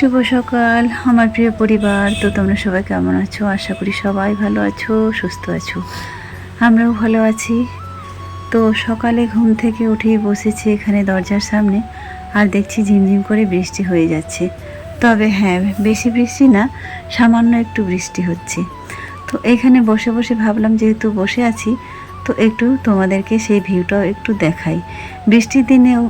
শুভ সকাল, আমার প্রিয় পরিবার। তো তোমরা সবাই কেমন আছো? আশা করি সবাই ভালো আছো, সুস্থ আছো। আমরাও ভালো আছি। তো সকালে ঘুম থেকে উঠেই বসেছি এখানে দরজার সামনে, আর দেখছি ঝিমঝিম করে বৃষ্টি হয়ে যাচ্ছে। তবে হ্যাঁ বেশি বৃষ্টি না, সামান্য একটু বৃষ্টি হচ্ছে। তো এখানে বসে বসে ভাবলাম যেহেতু বসে আছি, তো একটু তোমাদেরকে সেই ভিউটাও একটু দেখাই। বৃষ্টির দিনেও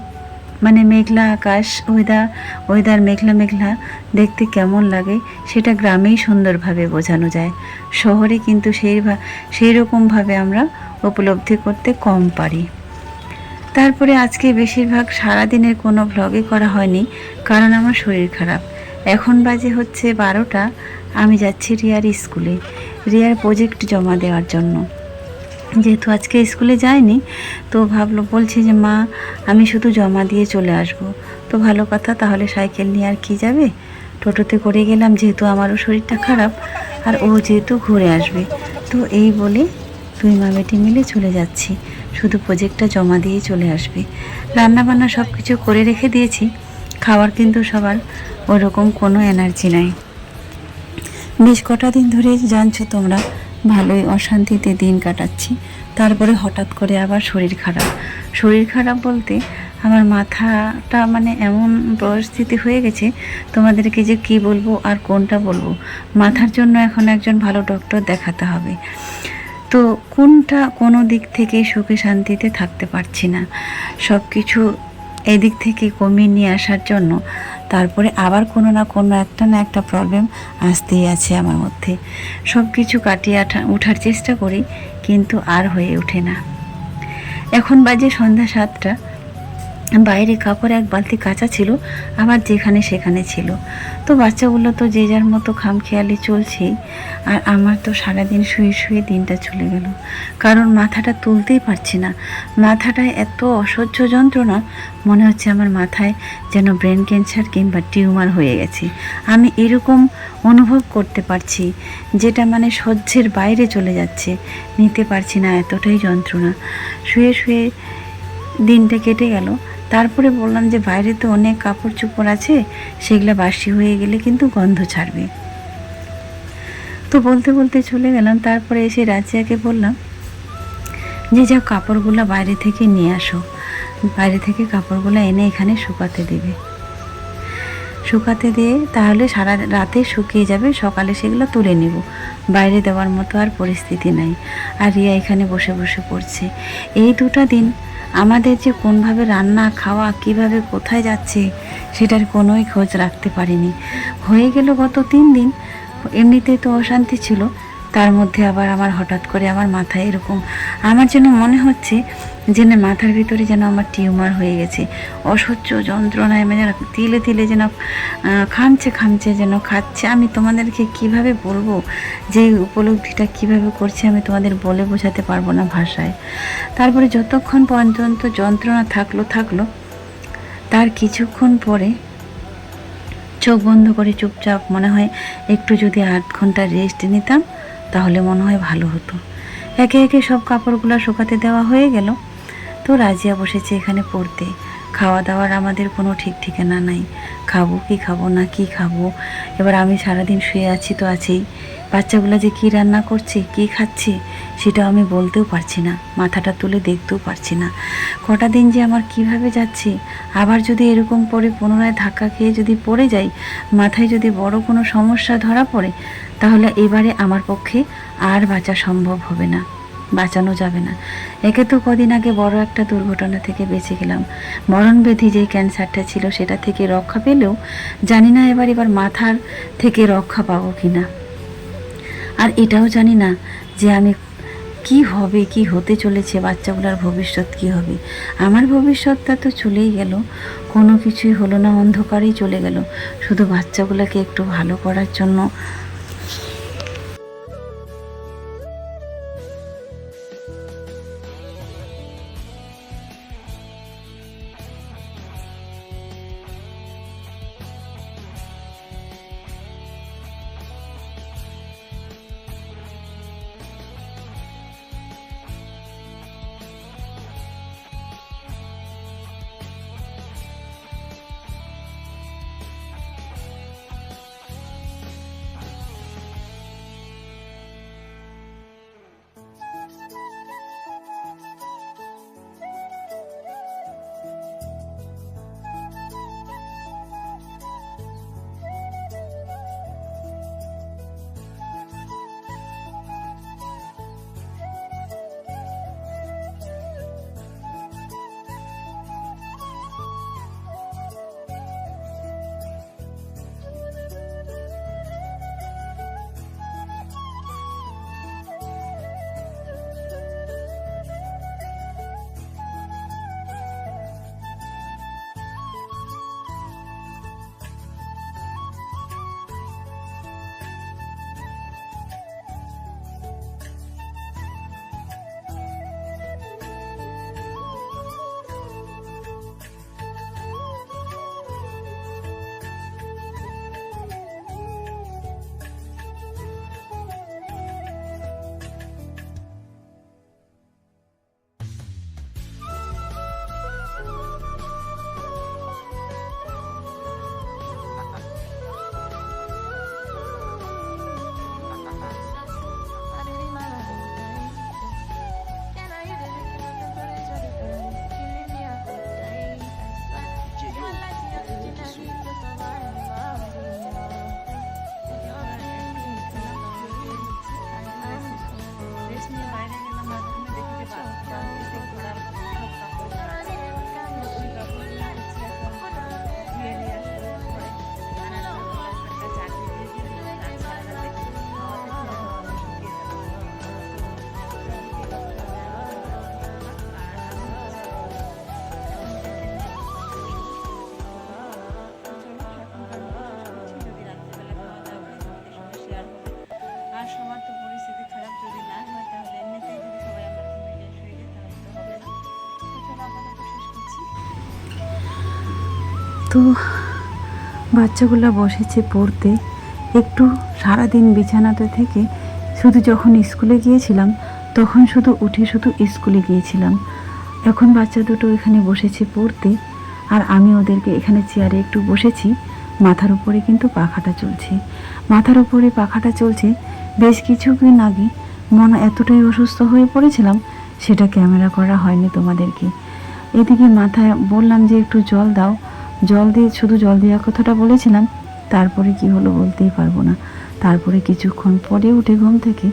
মানে মেঘলা আকাশ ওয়েদার ওয়েদার মেঘলা মেঘলা, দেখতে কেমন লাগে সেটা গ্রামেই সুন্দরভাবে বোঝানো যায়। শহরে কিন্তু সেই সেই রকমভাবে আমরা উপলব্ধি করতে কম পারি। তারপরে আজকে বেশিরভাগ সারাদিনের কোনো ভ্লগই করা হয়নি, কারণ আমার শরীর খারাপ। এখন বাজে হচ্ছে বারোটা, আমি যাচ্ছি রিয়ার স্কুলে। রিয়ার প্রজেক্ট জমা দেওয়ার জন্য। যেহেতু আজকে স্কুলে যায়নি, তো ভাবলো বলছে যে, মা, আমি শুধু জমা দিয়ে চলে আসব। তো ভালো কথা, তাহলে সাইকেল নিয়ে আর কি যাবে? টোটোতে করে গেলাম, যেহেতু আমারও শরীরটা খারাপ, আর ও যেহেতু ঘুরে আসবে। তো এই বলে দুই মা বেটি মিলে চলে যাচ্ছি। শুধু প্রজেক্টটা জমা দিয়ে চলে আসবে। রান্না বান্না সব কিছু করে রেখে দিয়েছি। খাওয়ার কিন্তু সবার ওরকম কোনো এনার্জি নাই। বেশ কটা দিন ধরে জানছো তোমরা ভালোই অশান্তিতে দিন কাটাচ্ছি। তারপরে হঠাৎ করে আবার শরীর খারাপ। শরীর খারাপ বলতে আমার মাথাটা মানে এমন পরিস্থিতি হয়ে গেছে, তোমাদেরকে যে কি বলব আর কোনটা বলব? মাথার জন্য এখন একজন ভালো ডক্টর দেখাতে হবে। তো কোনটা কোনো দিক থেকে সুখে শান্তিতে থাকতে পারছি না। সব কিছু এদিক থেকে কমিয়ে নিয়ে আসার জন্য তারপরে আবার কোনো না কোনো একটা না একটা প্রবলেম আসতেই আছে আমার মধ্যে। সব কিছু কাটিয়ে ওঠার চেষ্টা করি, কিন্তু আর হয়ে ওঠে না। এখন বাজে সন্ধ্যা সাতটা। বাইরে কাপড় এক বালতি কাঁচা ছিল, আবার যেখানে সেখানে ছিল। তো বাচ্চাগুলো তো যে যার মতো খামখেয়ালি চলছেই, আর আমার তো সারাদিন শুয়ে শুয়ে দিনটা চলে গেল। কারণ মাথাটা তুলতেই পারছি না। মাথাটায় এত অসহ্য যন্ত্রণা, মনে হচ্ছে আমার মাথায় যেন ব্রেন ক্যান্সার কিংবা টিউমার হয়ে গেছে। আমি এরকম অনুভব করতে পারছি, যেটা মানে সহ্যের বাইরে চলে যাচ্ছে। নিতে পারছি না, এতটাই যন্ত্রণা। শুয়ে শুয়ে দিনটা কেটে গেল। তারপরে বললাম যে বাইরে তো অনেক কাপড় চোপড় আছে, সেগুলো বাসি হয়ে গেলে কিন্তু গন্ধ ছাড়বে। তো বলতে বলতে চলে গেলাম, তারপরে এসে রাজিয়াকে বললাম যে যাও কাপড়গুলো বাইরে থেকে নিয়ে আসো, বাইরে থেকে কাপড়গুলো এনে এখানে শুকাতে দেবে। শুকাতে দিয়ে তাহলে সারা রাতে শুকিয়ে যাবে, সকালে সেগুলো তুলে নেব। বাইরে দেওয়ার মতো আর পরিস্থিতি নাই। আর রিয়া এখানে বসে বসে পড়ছে। এই দুটা দিন আমাদের যে কোনভাবে রান্না, খাওয়া, কীভাবে কোথায় যাচ্ছে, সেটার কোনোই খোঁজ রাখতে পারিনি। হয়ে গেল গত তিন দিন, এমনিতেই তো অশান্তি ছিল। তার মধ্যে আবার আমার হঠাৎ করে আমার মাথায় এরকম, আমার যেন মনে হচ্ছে যে মাথার ভিতরে যেন আমার টিউমার হয়ে গেছে। অসহ্য যন্ত্রণায় মানে যেন তিলে তিলে যেন খামছে খামছে যেন খাচ্ছে। আমি তোমাদেরকে কীভাবে বলব? যে উপলব্ধিটা কীভাবে করছি আমি তোমাদের বলে বোঝাতে পারব না ভাষায়। তারপরে যতক্ষণ পর্যন্ত যন্ত্রণা থাকল থাকল, তার কিছুক্ষণ পরে চোখ বন্ধ করে চুপচাপ মনে হয় একটু যদি আধ ঘণ্টা রেস্ট নিতাম তাহলে মনে হয় ভালো হতো। একে একে সব কাপড়গুলো শুকাতে দেওয়া হয়ে গেল। তো রাজিয়া বসেছে এখানে পড়তে। খাওয়া দাওয়ার আমাদের কোনো ঠিক ঠিকানা নাই। খাব কি খাব না কি খাব? এবার আমি সারাদিন শুয়ে আছি তো আছেই। বাচ্চাগুলো যে কি রান্না করছে, কি খাচ্ছে সেটা আমি বলতেও পারছি না। মাথাটা তুলে দেখতেও পারছি না। কটা দিন যে আমার কীভাবে যাচ্ছে? আবার যদি এরকম পরে পুনরায় ধাক্কা খেয়ে যদি পড়ে যাই, মাথায় যদি বড় কোনো সমস্যা ধরা পড়ে, তাহলে এবারে আমার পক্ষে আর বাঁচা সম্ভব হবে না। বাঁচানো যাবে না। একে তো কদিন আগে বড় একটা দুর্ঘটনা থেকে বেঁচে গেলাম। মরণব্যাধি যে ক্যান্সারটা ছিল সেটা থেকে রক্ষা পেলেও জানি না এবার এবার মাথার থেকে রক্ষা পাবো কি না আর এটাও জানি না যে আমি কি হবে, কি হতে চলেছে, বাচ্চাগুলোর ভবিষ্যৎ কি হবে। আমার ভবিষ্যৎটা তো চলেই গেল, কোনো কিছুই হলো না, অন্ধকারেই চলে গেল। শুধু বাচ্চাগুলোকে একটু ভালো করার জন্য তো বাচ্চাগুলো বসেছে পড়তে, একটু সারাদিন বিছানাতে থেকে শুধু যখন স্কুলে গিয়েছিলাম, তখন শুধু উঠে শুধু স্কুলে গিয়েছিলাম। এখন বাচ্চা দুটো এখানে বসেছে পড়তে, আর আমি ওদেরকে এখানে চেয়ারে একটু বসেছি, মাথার উপরে কিন্তু পাখাটা চলছে। মাথার উপরে পাখাটা চলছে, বেশ কিছুদিন আগে মন এতটাই অসুস্থ হয়ে পড়েছিলাম, সেটা ক্যামেরা করা হয়নি তোমাদেরকে। এদিকে মাথায় বললাম যে একটু জল দাও জল দিয়ে, শুধু জল দেওয়ার কথাটা বলেছিলাম, তারপরে কি হলো বলতেই পারব না। তারপরে কিছুক্ষণ পরে উঠে ঘুম থেকে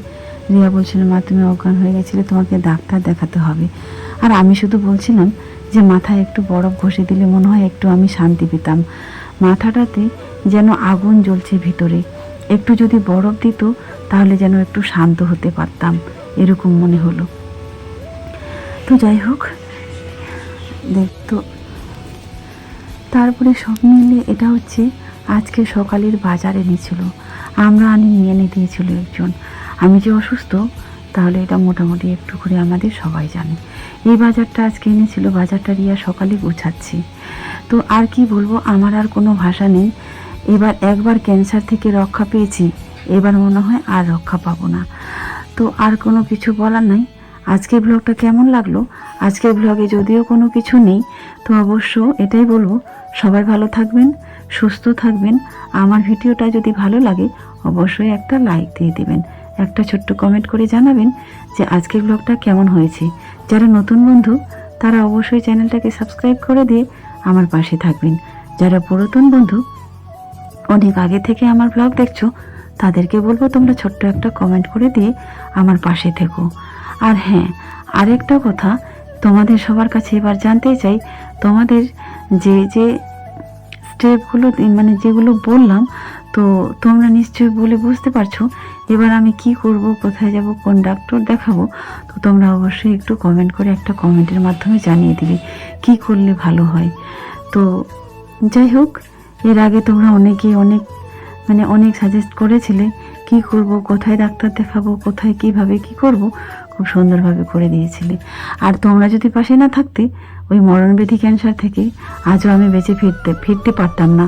রিয়া বলছিল, মা, তুমি অজ্ঞান হয়ে গেছিলে, তোমাকে ডাক্তার দেখাতে হবে। আর আমি শুধু বলছিলাম যে, মাথায় একটু বরফ ঘষে দিলে মনে হয় একটু আমি শান্তি পেতাম। মাথাটাতে যেন আগুন জ্বলছে ভিতরে। একটু যদি বরফ দিত, তাহলে যেন একটু শান্ত হতে পারতাম, এরকম মনে হলো। তো যাই হোক, দেখ, তো তারপরে সব মিলিয়ে এটা হচ্ছে আজকে সকালের বাজার এনেছিল আমরা আনি নিয়ে এনে দিয়েছিল একজন। আমি যে অসুস্থ, তাহলে এটা মোটামুটি একটু করে আমাদের সবাই জানে। এই বাজারটা আজকে এনেছিল, বাজারটা রিয়া সকালে গোছাচ্ছি। তো আর কি বলব, আমার আর কোনো ভাষা নেই। এবার একবার ক্যান্সার থেকে রক্ষা পেয়েছি, এবার মনে হয় আর রক্ষা পাবো না। তো আর কোনো কিছু বলার নাই। আজকের ব্লগটা কেমন লাগল? আজকের ব্লগে যদিও কোনো কিছু নেই তো অবশ্য এটাই বলব, সবাই ভালো থাকবেন, সুস্থ থাকবেন। আমার ভিডিওটা যদি ভালো লাগে, অবশ্যই একটা লাইক দিয়ে দেবেন। একটা ছোট্ট কমেন্ট করে জানাবেন যে আজকের ব্লগটা কেমন হয়েছে। যারা নতুন বন্ধু, তারা অবশ্যই চ্যানেলটাকে সাবস্ক্রাইব করে দিয়ে আমার পাশে থাকবেন। যারা পুরাতন বন্ধু, অনেক আগে থেকে আমার ব্লগ দেখছ, তাদেরকে বলব তোমরা ছোট্ট একটা কমেন্ট করে দিয়ে আমার পাশে থেকো। আর হ্যাঁ আরেকটা কথা তোমাদের সবার কাছে এবার জানতে চাই, তোমাদের যে যে স্টেপগুলো মানে যেগুলো বললাম, তো তোমরা নিশ্চয়ই বলে বুঝতে পারছ, এবার আমি কি করব, কোথায় যাব, কোন ডাক্তার দেখাবো, তো তোমরা অবশ্যই একটু কমেন্ট করে একটা কমেন্টের মাধ্যমে জানিয়ে দিবে, কি করলে ভালো হয়। তো যাই হোক, এর আগে তোমরা অনেকেই অনেক মানে অনেক সাজেস্ট করেছিলে, কি করব, কোথায় ডাক্তার দেখাবো, কোথায় কীভাবে কি করব খুব সুন্দরভাবে করে দিয়েছিলে। আর তোমরা যদি পাশে না থাকতে, ওই মরণব্যাধি ক্যান্সার থেকে আজও আমি বেঁচে ফিরতে ফিরতে পারতাম না।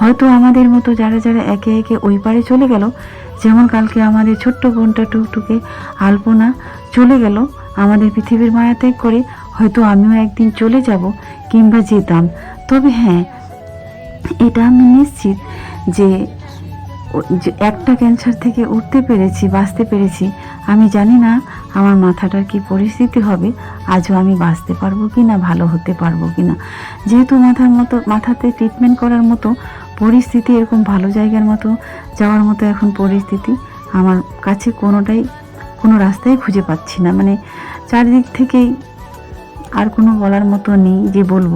হয়তো আমাদের মতো যারা যারা একে একে ওই পারে চলে গেল, যেমন কালকে আমাদের ছোট্ট বোনটা টুকটুকে আলপনা চলে গেল, আমাদের পৃথিবীর মায়াত্যাগ করে হয়তো আমিও একদিন চলে যাব কিংবা যেতাম। তবে হ্যাঁ এটা আমি নিশ্চিত যে একটা ক্যান্সার থেকে উঠতে পেরেছি, বাঁচতে পেরেছি, আমি জানি না আমার মাথাটার কি পরিস্থিতি হবে, আজও আমি বাঁচতে পারব কি না ভালো হতে পারব কি না যেহেতু মাথার মতো, মাথাতে ট্রিটমেন্ট করার মতো পরিস্থিতি, এরকম ভালো জায়গার মতো যাওয়ার মতো এখন পরিস্থিতি, আমার কাছে কোনোটাই, কোনো রাস্তাই খুঁজে পাচ্ছি না। মানে চারিদিক থেকেই আর কোনো বলার মতো নেই যে বলব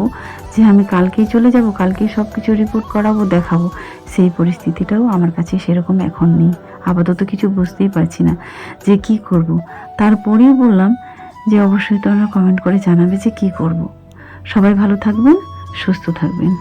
যে আমি কালকেই চলে যাব, কালকেই সব কিছু রিপোর্ট করাবো, দেখাবো। সেই পরিস্থিতিটাও আমার কাছে সেরকম এখন নেই। আপাতত কিছু বুঝতেই পারছি না যে কি করব। তারপরেই বললাম যে অবশ্যই তোমরা কমেন্ট করে জানাবে যে কি করব। সবাই ভালো থাকবেন, সুস্থ থাকবেন।